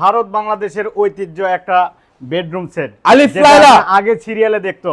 ভারত বাংলাদেশের ঐতিহ্য একটা বেডরুম সেট আলিফ লায়লা। আগে সিরিয়ালে দেখতো?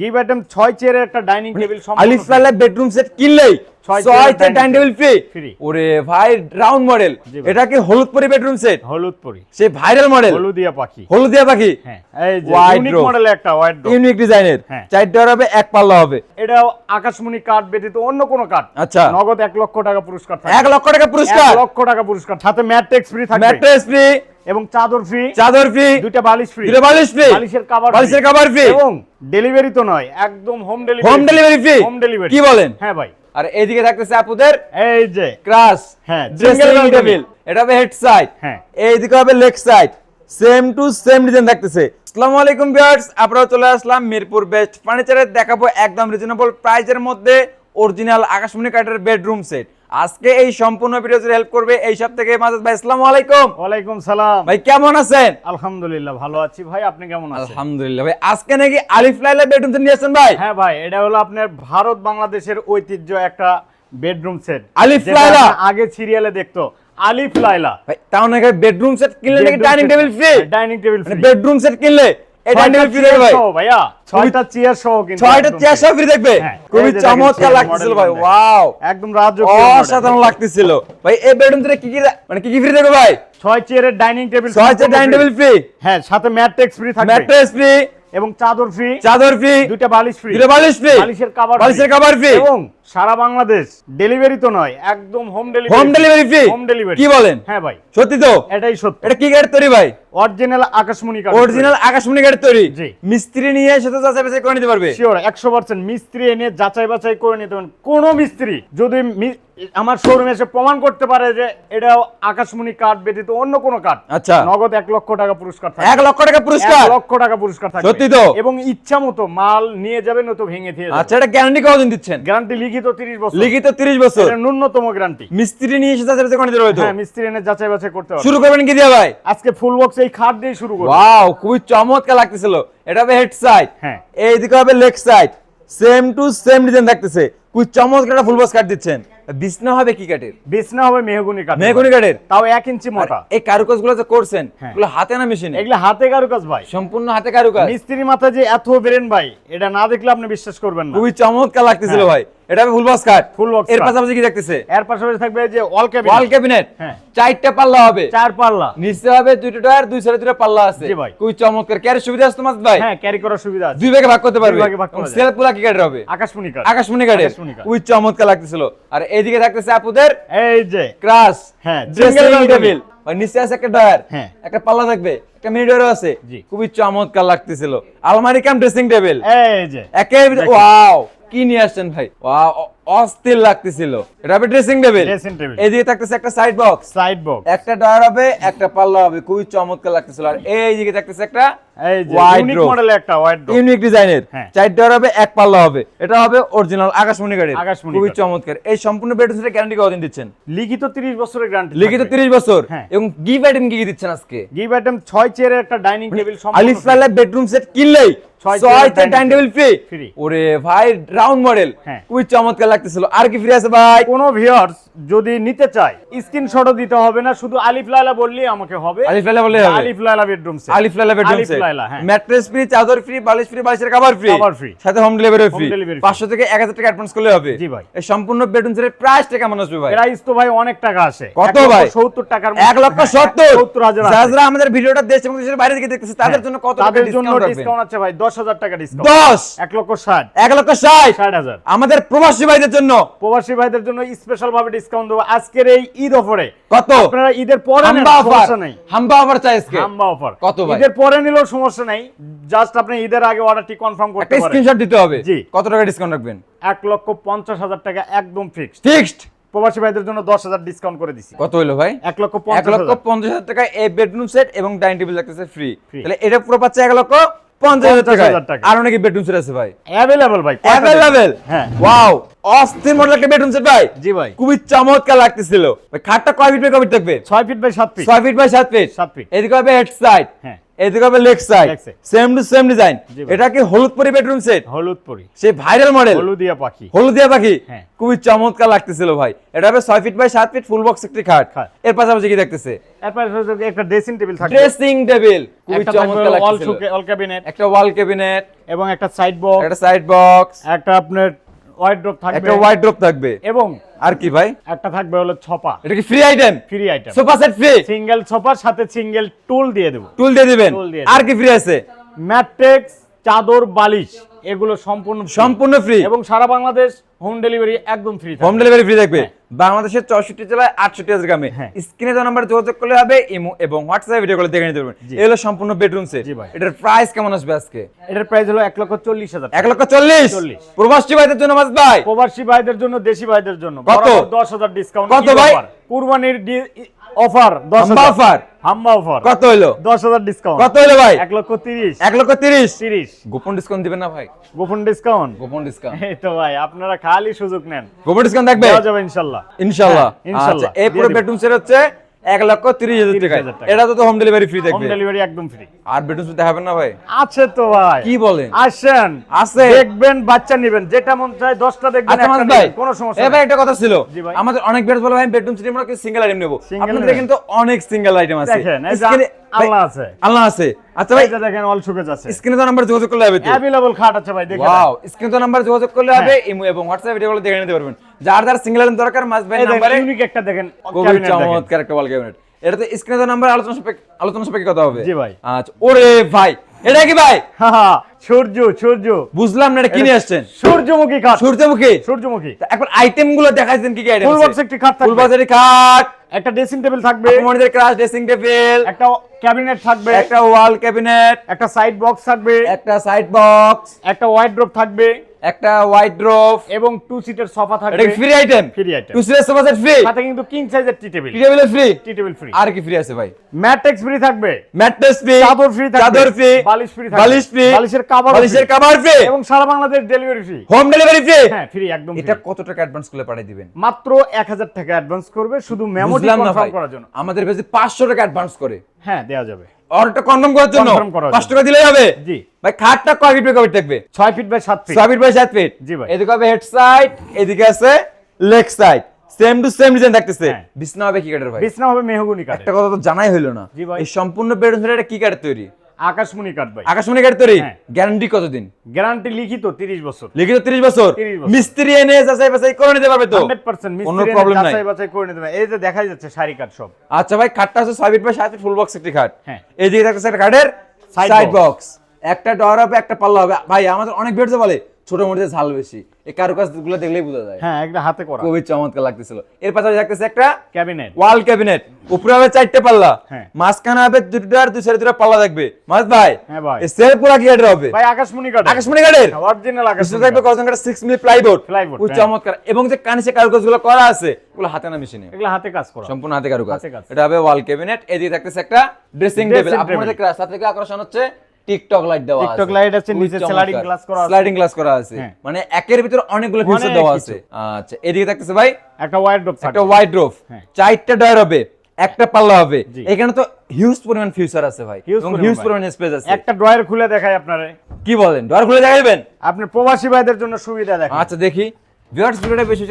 গিভ আইটেম ছয় চেয়ারের একটা dining table Alif Laila bedroom set কিনলেই ডাইনিং টেবিল ফ্রি। ওরে ভাই রাউন্ড মডেল এটা হলুদপুরি বেডরুম সেট হলুদ পরি সে ভাইরাল মডেল হলুদিয়া পাখি। হলুদিয়া পাখি। হ্যাঁ এই যে ইউনিক। মডেলের একটা ওয়াইড ইউনিক ডিজাইনের হ্যাঁ। চার ডোর হবে এক পাল্লা হবে। এটাও আকাশমণি ব্যতীত অন্য কোনো আচ্ছা। নগদ এক লক্ষ টাকা পুরস্কার থাকবে। এক লক্ষ টাকা পুরস্কার। লক্ষ টাকা পুরস্কার। সাথে ম্যাট্রিক্স ফ্রি থাকবে। ফ্রি এবং চাদর ফ্রি চাদর ফ্রি দুইটা বালিশ ফ্রি দুটো বালিশ ফ্রি বালিশের কভার বালিশের কভার ফ্রি এবং ডেলিভারি তো নয় একদম home delivery home delivery free home delivery কি বলেন? হ্যাঁ ভাই। আর এইদিকে থাকতেছে আপুদের এই যে ক্রাস হ্যাঁ, ড্রেসিং টেবিল এটা হবে হেড সাইড হ্যাঁ। এইদিকে হবে leg side same to same design থাকতেছে। আসসালামু আলাইকুম ভিউয়ার্স আপনারা চলে আসলাম মিরপুর বেস্ট ফার্নিচারে দেখাবো একদম রিজনেবল প্রাইজের মধ্যে অরিজিনাল আকাশমণি কাঠের বেডরুম সেট আজকে এই সম্পূর্ণ ভিডিও হেল্প করবে এই সব থেকে মাজাদ ভাই আসসালামু আলাইকুম। ওয়ালাইকুম সালাম। ভাই কেমন আছেন? আলহামদুলিল্লাহ ভালো আছি। ভাই আপনি কেমন আছেন? আলহামদুলিল্লাহ ভাই আজকে নাকি আলিফ লাইলা বেডরুম সেট নিয়ে আসছেন ভাই? হ্যাঁ ভাই এটা হলো আপনার ভারত বাংলাদেশের ঐতিহ্য একটা বেডরুম সেট আলিফ লাইলা? আগে সিরিয়ালে দেখতো। আলিফ লাইলা। ভাই তাও নাকি বেডরুম সেট কিনলে নাকি dining table free dining table মানে বেডরুম সেট কিনলে? ডাইনিং টেবিল হ্যাঁ, লাগতেছিল ভাই এই বেডরুম কি কি মানে কি কি ফ্রি দেবে ভাই? ছয় চেয়ারের ডাইনিং টেবিল ছয় চেয়ার ডাইনিং টেবিল ফ্রি হ্যাঁ সাথে ম্যাট্রিক্স ফ্রি থাকবে। ম্যাট্রেস ফ্রি এবং চাদর ফ্রি চাদর ফ্রি দুইটা বালিশ ফ্রি দুটো বালিশ ফ্রি বালিশের কভার বালিশের কভার ফ্রি এবং সারা বাংলাদেশ ডেলিভারি তো নয় একদম home delivery home delivery free home delivery কি বলেন? হ্যাঁ ভাই। সত্যি তো? এটাই সত্য। এটা কি গাড়ি তৈরি ভাই? অরিজিনাল আকাশমণি কাঠ অরিজিনাল আকাশমণি গাড়ি তৈরি? জি। মিস্ত্রি নিয়ে সেটা যাচাই বাছাই করে নিতে পারবে? শিওর একশো পার্সেন্ট মিস্ত্রি এনে যাচাই বাছাই করে নিতে পারেন কোন মিস্ত্রি যদি আমার শোরুমে এসে প্রমাণ করতে পারে যে এটা আকাশমণি কার্ড ব্যতীত অন্য কোনো কাঠ আচ্ছা। নগদ এক লক্ষ টাকা পুরস্কার থাকবে। এক লক্ষ টাকা পুরস্কার? লক্ষ টাকা পুরস্কার থাকবে। সত্যি তো? এবং ইচ্ছা মতো মাল নিয়ে যাবে নয়তো ভেঙে দিয়ে আচ্ছা এটা গ্যারান্টি কতদিন দিচ্ছেন? গ্যারান্টি লিখিত 30 বছর। লিখিত 30 বছর। এটা ন্যূনতম গ্যারান্টি মিস্ত্রি নিয়ে এসে যাচাই বাছাই করে হবে হ্যাঁ মিস্ত্রি এনে যাচাই বাছাই করতে হবে। শুরু করবেন কি দিয়ে ভাই? আজকে ফুল বক্স এই খাট দিয়ে শুরু করব। ওয়াও খুবই চমৎকার লাগতেছিল। এটা হবে হেড সাইড হ্যাঁ। এইদিকে হবে leg side same to same design থাকতেছে। খুবই চমৎকার একটা ফুল বক্স কাট দিচ্ছেন। বিছনা হবে কি কাঠের? বিছনা হবে মেহগুনি কাঠ মেহগনি কাঠের? তাও এক ইঞ্চি মোটা। এই কারুকাজগুলো যে করছেন হ্যাঁ। এগুলো হাতে না মেশিনে? এগুলো হাতে কারুকাজ ভাই। সম্পূর্ণ হাতে কারুকাজ? মিস্ত্রি মাথা যে এত বেরেন ভাই এটা না দেখলে আপনি বিশ্বাস করবেন না। খুবই চমৎকার লাগতেছিল হ্যাঁ। ভাই। এটা ফুল বক্স কাট box এর পাশাপাশি কি দেখতেছে? এর পাশাপাশি থাকবে যে ওয়াল ক্যাবিনেট ওয়াল ক্যাবিনেট হ্যাঁ। চারটা পাল্লা হবে। চার পাল্লা। নিচে হবে দুটো টায়ার দুই সাইডে দুটো পাল্লা আছে। জি ভাই। খুবই চমৎকার। ক্যারের সুবিধা আছে তোমার ভাই? হ্যাঁ ক্যারি করার সুবিধা আছে। দুই ভাগে ভাগ করতে পারবে। দুই ভাগে ভাগ করা যায়। সেলফগুলা কি কাঠের হবে? আকাশমণি কাঠ। আকাশমণি কাঠ। খুবই চমৎকার লাগতেছিল। আর এইদিকে থাকতেছে আপুদের এই যে ক্রাশ হ্যাঁ, ড্রেসিং টেবিল। আর নিচে আছে একটা ডয়ার হ্যাঁ। একটা পাল্লা থাকবে একটা মিডরও আছে। খুবই চমৎকার লাগতেছিল। আলমারি কাম ড্রেসিং টেবিল এই যে একের ওয়াও কি নিয়ে আসছেন ভাই? ওয়াও অস্থির লাগতেছিল। এটা হবে ড্রেসিং টেবিল Dressing table। এইদিকে থাকতেছে একটা সাইড বক্স সাইড বক্স একটা ডয়ার হবে একটা পাল্লা হবে। খুবই চমৎকার লাগতেছিল। আর এইদিকে থাকতেছে একটা এই ইউনিক মডেলের একটা ওয়াইড ইউনিক ডিজাইনের। চার ডয়ার হবে এক পাল্লা হবে। এটা হবে অরিজিনাল আকাশমণি খুবই চমৎকার। এই সম্পূর্ণ বেডরুমের গ্যারান্টি কতদিন দিচ্ছেন? লিখিত 30 বছরের গ্যারান্টি লিখিত 30 বছর? হ্যাঁ। এবং গিফট আইটেম কি কি দিচ্ছেন আজকে? গিভ আইটেম 6 চেয়ারের একটা dining table Alif Laila bedroom set কিনলেই ছয় ছয় chair chair dining table free ওরে ভাই রাউন্ড মডেল হ্যাঁ। খুবই চমৎকার লাগতেছিল। আর কি ফ্রি আছে ভাই? কোন ভিউয়ার্স যদি নিতে চায় স্ক্রিনশটও দিতে হবে না শুধু আলিফ লায়লা বললেই আমাকে হবে। আলিফ লাইলা বলে হবে? আলিফ Laila bedroom set Alif Laila bedroom Alif set Laila, হ্যাঁ। ম্যাট্রেস ফ্রি চাদর ফ্রি বালিশ ফ্রি বালিশের কভার ফ্রি Cover free। সাথে home delivery free delivery free। 500 থেকে 1000 টাকা অ্যাডভান্স করলে হবে। জি ভাই। এই সম্পূর্ণ বেডরুম সেটের প্রাইসটা কেমন আসবে ভাই? প্রাইস তো ভাই অনেক টাকা আসে কত ভাই? সত্তর টাকার এক লক্ষ সত্তর? সত্তর হাজার যারা আমাদের ভিডিওটা দেশ এবং দেশের বাইরে থেকে দেখতেছে তাদের জন্য কত টাকা ডিসকাউন্ট ডিসকাউন্ট আছে ভাই দশ হাজার টাকা ডিসকাউন্ট দশ? এক লক্ষ ষাট। এক লক্ষ ষাট? ষাট হাজার। আমাদের প্রবাসী ভাইদের জন্য? প্রবাসী ভাইদের জন্য স্পেশাল ভাবে ডিসকাউন্ট দেবো। আজকের এই ঈদ অফারে কত? আপনারা ঈদের পরে নেন, সমস্যা নেই। হাম্বা অফার চাই আজকে? হাম্বা অফার কত ভাই? ঈদের পরে নিলেও সমস্যা নেই। জাস্ট আপনি ঈদের আগে অর্ডারটি কনফার্ম করতে পারেন। স্ক্রিনশট দিতে হবে। জি। কত টাকা ডিসকাউন্ট রাখবেন? এক লক্ষ পঞ্চাশ হাজার টাকা একদম ফিক্সড ফিক্সড প্রবাসী ভাইদের জন্য দশ হাজার ডিসকাউন্ট করে দিছি। কত হইল ভাই? এক লক্ষ এক লক্ষ পঞ্চাশ হাজার টাকা এই বেডরুম সেট এবং ডাইনিং টেবিল লাগতেছে ফ্রি তাহলে এটা পুরো পাচ্ছে এক লক্ষ পঞ্চাশ হাজার টাকা 50,000 টাকা। আর নাকি বেডরুম সেট আছে ভাই? অ্যাভেলেবল ভাই অ্যাভেলেবেল হ্যাঁ। ওয়াও অস্থির মডেল একটা বেডরুম সেট ভাই। জি ভাই। খুবই চমৎকার লাগতেছিল। ভাই খাটটা কয় ফিট বাই কয় ফিট থাকবে? ছয় ফিট বাই সাত ফিট। ছয় ফিট বাই সাত ফিট? সাত feet। এদিকে হবে হেড সাইড হ্যাঁ। এদিকে হবে leg side same to same design এটা কি হলুদ পরি বেডরুম সেট হলুদ পরি। সেই ভাইরাল মডেল হলুদিয়া পাখি। হলুদিয়া পাখি। হ্যাঁ। খুবই চমৎকার লাগতেছিল ভাই। এটা হবে ছয় ফিট বাই সাত ফিট ফুল বক্স একটি খাট। এর পাশাপাশি কি দেখতেছে? এরপর হচ্ছে একটা ড্রেসিং টেবিল থাকবে। ড্রেসিং টেবিল খুবই একটা চমৎকার লাগতেছিল। অল ক্যাবিনেট একটা ওয়াল ক্যাবিনেট এবং একটা সাইড বক্স একটা সাইড বক্স একটা আপনার ওয়াইড্রপ থাকবে। একটা ওয়াইড্রোপ থাকবে। এবং আর কি ভাই? একটা থাকবে হলো ছপা। এটা কি free item free item sofa set free single ছপার সাথে সিঙ্গেল টুল দিয়ে দেব। টুল দিয়ে দিবেন? আর কি ফ্রি আছে? ম্যাট্রেক্স চাদর বালিশ এগুলো সম্পূর্ণ সম্পূর্ণ ফ্রি এবং সারা বাংলাদেশ হোম ডেলিভারি একদম ফ্রি হোম ডেলিভারি ফ্রি থাকবে। হ্যাঁ। বাংলাদেশের চৌষট্টি জেলায় আটষট্টি হাজার গ্রামে। স্ক্রিনে তো নাম্বার যোগাযোগ করলে হবে ইমো এবং হোয়াটসঅ্যাপ ভিডিও কলে দেখে নিতে পারবেন। এগুলো সম্পূর্ণ বেডরুম সেট এটার প্রাইস কেমন আসবে আজকে? এটার প্রাইস হলো এক লক্ষ চল্লিশ হাজার এক লক্ষ চল্লিশ? 40 প্রবাসী ভাইদের জন্য মাস ভাই? প্রবাসী ভাইদের জন্য দেশি ভাইদের জন্য। কত? দশ হাজার ডিসকাউন্ট কত ভাই? কুরবানির অফার হাম্বা অফার? হাম্বা অফার। কত হলো দশ হাজার ডিসকাউন্ট কত হলো ভাই? এক লক্ষ তিরিশ। এক লক্ষ তিরিশ? তিরিশ। গোপন ডিসকাউন্ট দিবেন না ভাই? গোপন ডিসকাউন্ট গোপন ডিসকাউন্ট এই তো ভাই আপনারা খালি সুযোগ নেন। গোপন ডিসকাউন্ট থাকবে? যাবে ইনশাল্লাহ। ইনশাল্লাহ। হ্যাঁ, ইনশাল্লাহ। আচ্ছা এই পুরো বেডরুম সেট হচ্ছে এক লক্ষ তিরিশ হাজার টাকা। এটা তো home delivery free home delivery একদম ফ্রি আর বেডরুম সেট দেখাবেন না ভাই? আছে তো ভাই। কি বলেন? আসেন। আছে? দেখবেন বাচ্চা নেবেন। যেটা মন চায় দশটা দেখবেন আচ্ছা একটা ভাই কোনো সমস্যা এ ভাই একটা কথা ছিল। আমাদের অনেক বেড বলে ভাই বেডরুম সেট আমরা সিঙ্গেল আইটেম নেব। আপনাদের কিন্তু অনেক সিঙ্গেল আইটেম আছে। দেখেন আল্লাহ আছে। আল্লাহ আছে। আচ্ছা ভাই এটা দেখেন অল আছে। স্ক্রিনে তো নাম্বার যোগাযোগ করলে হবে তো। अवेलेबल খাট আছে ভাই দেখেন ওয়াও স্ক্রিনে তো নাম্বার যোগাযোগ করলে হবে হ্যাঁ। ইমো এবং হোয়াটসঅ্যাপ ভিডিও গুলো দেখে নিতে পারবেন। যার যার সিঙ্গেল আইটেম দরকার মাস ভাই নাম্বারে ইউনিক একটা দেখেন খুবই চমৎকার একটা ওয়াল ক্যাবিনেট এটা তো স্ক্রিনে তো নাম্বার আলোচনা সাপেক্ষে আলোচনা সাপেক্ষে কথা হবে। জি ভাই। আচ্ছা ওরে ভাই এটা কি ভাই? সূর্য সূর্য। বুঝলাম না এটা কিনে আসছেন। সূর্যমুখী কাঠ সূর্যমুখী? সূর্যমুখী। এখন আইটেমগুলো দেখাইছেন কি কি আইটেম ফুল বক্স একটি ফুল থাকবে। বক্সের খাট। একটা ড্রেসিং টেবিল থাকবে। মনিদের ক্রাশ ড্রেসিং টেবিল একটা ক্যাবিনেট থাকবে। একটা ওয়াল ক্যাবিনেট একটা সাইড বক্স থাকবে। একটা সাইড বক্স একটা ওয়াইড্রপ থাকবে। একটা ড্রপ এবং টু সিটের সোফা এটা free item Free item। Two serious sofa set free সাথে কিন্তু কিং সাইজের tea table tea table free tea table free আর কি ফ্রি আছে ভাই? ফ্রি থাকবে। ম্যাট্রেস ফ্রি চাদর ফ্রি থাকবে। চাদর ফ্রি বালিশ ফ্রি থাকবে। বালিশ ফ্রি বালিশের কভার বালিশের কভার ফ্রি এবং সারা Bangladesh delivery free home delivery free হ্যাঁ ফ্রি একদম এটা কত টাকা অ্যাডভান্স করে পাঠিয়ে দিবেন? মাত্র এক হাজার টাকা অ্যাডভান্স করবে। শুধু বুঝলাম কনফার্ম করার জন্য। আমাদের কাছে 500 টাকা অ্যাডভান্স করে। হ্যাঁ দেওয়া যাবে। অর্ডারটা কনফার্ম করার জন্য Confirm 5 টাকা দিলে হবে। জি। ভাই খাটটা কয় ফিট ফিট থাকবে ছয় ফিট বাই সাত ফিট ছয় ফিট বাই সাত ফিট জি ভাই। এদিকে হবে হেড সাইড এদিকে আছে leg side same to same design থাকতেছে। বিছনা হবে কি কাঠের ভাই? বিছনা হবে মেহগুনি কাঠ একটা কথা তো জানাই হইল না। এই সম্পূর্ণ বেডরুম এটা কি কাঠের তৈরি? আকাশমণি কাঠ ভাই। আকাশমণি কাঠের তৈরি? হ্যাঁ। গ্যারান্টি কতদিন? গ্যারান্টি লিখিত তিরিশ বছর। লিখিত 30 বছর? মিস্ত্রি এনে যাচাই বাছাই করে নিতে পারবে তো? হান্ড্রেড পার্সেন্ট কোনো problem নাই। যাচাই বাছাই করে নিতে হবে এই যে দেখাই যাচ্ছে শাড়ি কাঠ সব। আচ্ছা ভাই খাটটা আছে 6 feet by 7 feet full box একটি খাট। হ্যাঁ। থাকতেছে একটা Side সাইড বক্স একটা ডর হবে একটা পাল্লা হবে। ভাই আমাদের অনেক বেডতে বলে ছোট মধ্যে ঝাল বেশি। এই কারুকাজ দেখলেই বোঝা যায়। হ্যাঁ একটা হাতে করা। খুবই চমৎকার লাগতেছিল। এর পাশাপাশি থাকতেছে একটা ক্যাবিনেট। ওয়াল ক্যাবিনেট। উপরে হবে চারটে পাল্লা। হ্যাঁ। মাঝখানে হবে দুটার দুই সাইডে দুটো পাল্লা থাকবে। মাঝ ভাই হ্যাঁ ভাই। এই সেল পুরা কি হবে? ভাই আকাশমণি কাঠ আকাশমণি কাঠের? অরিজিনাল আকাশমণি থাকবে কজন কাঠের 6 মিলি প্লাইবোর্ড Plywood, খুব হ্যাঁ। চমৎকার। এবং যে কানিসে কারুকাজগুলো করা আছে হাতে না মেশিনে এগুলো হাতে কাজ করা। সম্পূর্ণ হাতে কারুকাজ। এটা হবে ওয়াল ক্যাবিনেট। এদিকে থাকতেছে একটা ড্রেসিং টেবিল আপনাদের ক্লাস থেকে আকর্ষণ হচ্ছে টিকটক লাইট দেওয়া আছে। TikTok light আছে, নিচে sliding glass করা আছে। স্লাইডিং গ্লাস করা আছে। হ্যাঁ। মানে একের ভিতর অনেকগুলো ফিচার দেওয়া আছে। আচ্ছা এদিকে থাকতেছে ভাই একটা ওয়াইড ড্রপ একটা ওয়াইড। চারটা ডয়ার হবে একটা পাল্লা হবে। এখানে তো হিউজ পরিমাণ ফিউচার আছে ভাই। এবং হিউজ পরিমাণ স্পেস আছে। একটা ড্রয়ার খুলে দেখাই আপনারে। কি বলেন? ডয়ার খুলে দেখাবেন আপনি প্রবাসী ভাইদের জন্য সুবিধা দেখেন। আচ্ছা দেখি। ভিউয়ার্স ভিডিওটা বেশি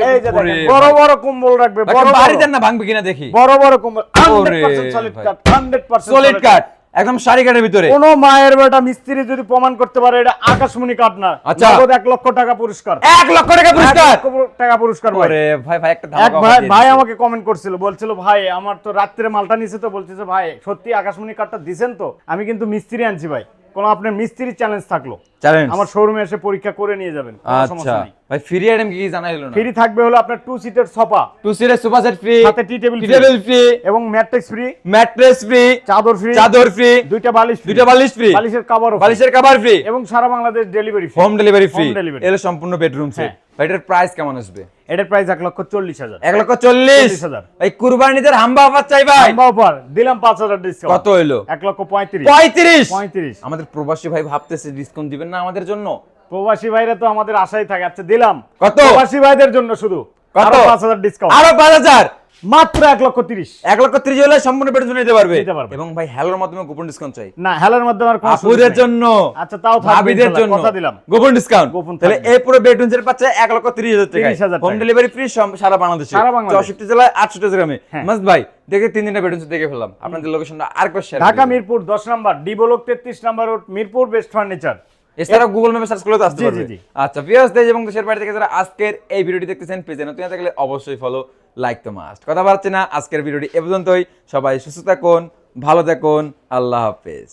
বড় বড় কম্বল রাখবে বড় বাড়ি দেন না ভাঙবে কিনা দেখি। বড় বড় কম্বল। 100% সলিড কাট 100% সলিড কাট একদম সারি কাঠের ভিতরে। কোন মায়ের বেটা মিস্ত্রি যদি প্রমাণ করতে পারে এটা আকাশমণি কাঠ না আচ্ছা। এক লক্ষ টাকা পুরস্কার। এক লক্ষ টাকা পুরস্কার? টাকা পুরস্কার ভাই। ভাই ভাই একটা এক ভাই ভাই আমাকে কমেন্ট করছিল বলছিল ভাই আমার তো রাত্রে মালটা নিছে তো। বলছে ভাই সত্যি আকাশমণি কাঠটা দিছেন তো? আমি কিন্তু মিস্ত্রি আনছি ভাই। কোন আপনার মিস্ত্রি চ্যালেঞ্জ থাকল। Challenge। আমার শোরুমে এসে পরীক্ষা করে নিয়ে যাবেন আচ্ছা। ভাই ফ্রি আইটেম কি কি জানা হলো না? ফ্রি থাকবে হলো আপনার টু সিটের সোফা টু সিটের সোফা সেট ফ্রি সাথে টি টেবিল টেবিল ফ্রি এবং ম্যাট্রিক্স ফ্রি ম্যাট্রেস ফ্রি চাদর ফ্রি চাদর ফ্রি দুইটা বালিশ দুইটা বালিশ ফ্রি বালিশের কভার বালিশের কভার ফ্রি এবং সারা Bangladesh delivery home delivery free সম্পূর্ণ বেডরুম সেট হ্যাঁ। এটার প্রাইস কেমন আসবে? এটার প্রাইস এক লক্ষ চল্লিশ হাজার। এক লক্ষ চল্লিশ। 40,000 ভাই কুরবানিদের হাম্বা অফার চাই ভাই। আমরা অফার দিলাম পাঁচ হাজার ডিসকাউন্ট কত হইল? এক লক্ষ পঁয়ত্রিশ। পঁয়ত্রিশ। পঁয়ত্রিশ। আমাদের প্রবাসী ভাই ভাবতেছে ডিসকাউন্ট দিবেন না আমাদের জন্য? প্রবাসী ভাইরা তো আমাদের আশাই থাকে। আচ্ছা দিলাম। কত? প্রবাসী ভাইদের জন্য শুধু। কত? পাঁচ হাজার ডিসকাউন্ট আরও পাঁচ হাজার? মাত্র এক লক্ষ তিরিশ। এক লক্ষ ত্রিশ হলে সম্পূর্ণ বেড নিতে পারবে। এবং ভাই হ্যালোর মাধ্যমে গোপন ডিসকাউন্ট চাই। না হেলার মাধ্যমে আর আপুদের জন্য। আচ্ছা তাও ভাবিদের জন্য। কথা দিলাম। গোপন ডিসকাউন্ট তাহলে এই পুরো বেডরুম সেট পাচ্ছে এক লক্ষ তিরিশ হাজার টাকা 30,000 হোম ডেলিভারি ফ্রি সারা বাংলাদেশে। সারা বাংলাদেশে। চৌষট্টি জেলায় আটষট্টি গ্রামে। হ্যাঁ। মাস ভাই দেখে তিন দিনের বেডরুম দেখে ফেললাম। আপনাদের লোকেশনটা আর কো শেয়ার ঢাকা মিরপুর দশ নম্বর ডি ব্লক তেত্রিশ number road Mirpur best furniture এছাড়া গুগল ম্যাপে সার্চ করলে তো আসতে পারবে। আচ্ছা ভিউয়ার্স দেশ এবং দেশের বাইরে থেকে যারা আজকের এই ভিডিওটি দেখতেছেন পেজে নতুন থাকলে অবশ্যই ফলো লাইক তো মাস্ট কথা বাড়ছে না আজকের ভিডিওটি এ পর্যন্তই। সবাই সুস্থ থাকুন ভালো থাকুন আল্লাহ হাফেজ।